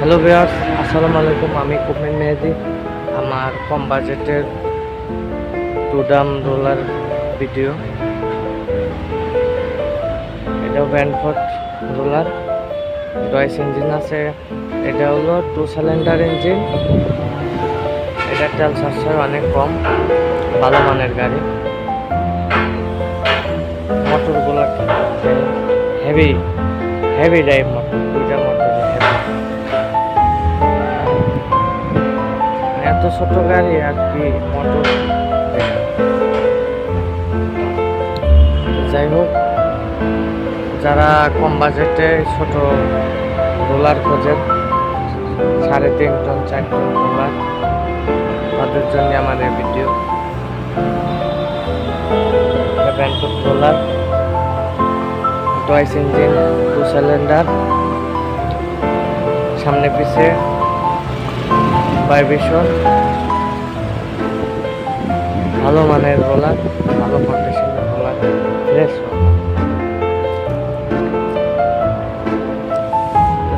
Hello viewers, আসসালামু আলাইকুম। আমি কুমিন মেহেদি। আমার কম বাজেটের টু ডাম রোলার ভিডিও। এটাও ব্যান্ডফোর্ড রোলার। ডয়েস ইঞ্জিন আছে। এটা হলো টু সিলিন্ডার ইঞ্জিন। এটা তেল সাশ্রয় অনেক কম। ভালো মানের গাড়ি। মোটরগুলো হেভি হেভি ড্রাইভ মোটর। ছোট গাড়ি আর কি মোটর যাই হোক, যারা কম বাজেটে ছোট রোলার খোঁজেন, সাড়ে তিন টন, চার টন রোলার তাদের জন্য আমার এই video roller toys engine two cylinder সামনে পিছে ভাইব্রেশন ভালো মানের রোলার ভালো কন্ডিশনের রোলার ফ্রেশ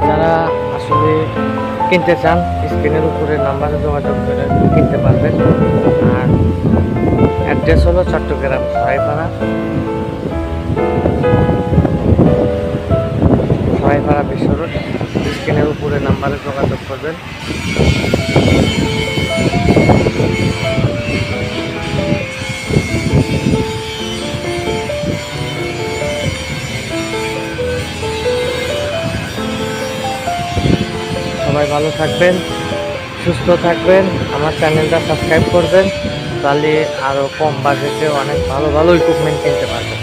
যারা আসলে কিনতে চান স্ক্রিনের উপরে নাম্বারে যোগাযোগ করে কিনতে পারবেন। আর অ্যাড্রেস হলো চট্টগ্রাম সরাইপাড়া সরাইপাড়া বিশ্ব রোড স্ক্রিনের উপরে নাম্বারে যোগাযোগ করবেন। সবাই ভালো থাকবেন, সুস্থ থাকবেন, আমার চ্যানেলটা সাবস্ক্রাইব করবেন, তাহলে আরও কম বাজেটে অনেক ভালো ভালো ইকুইপমেন্ট কিনতে পারবেন।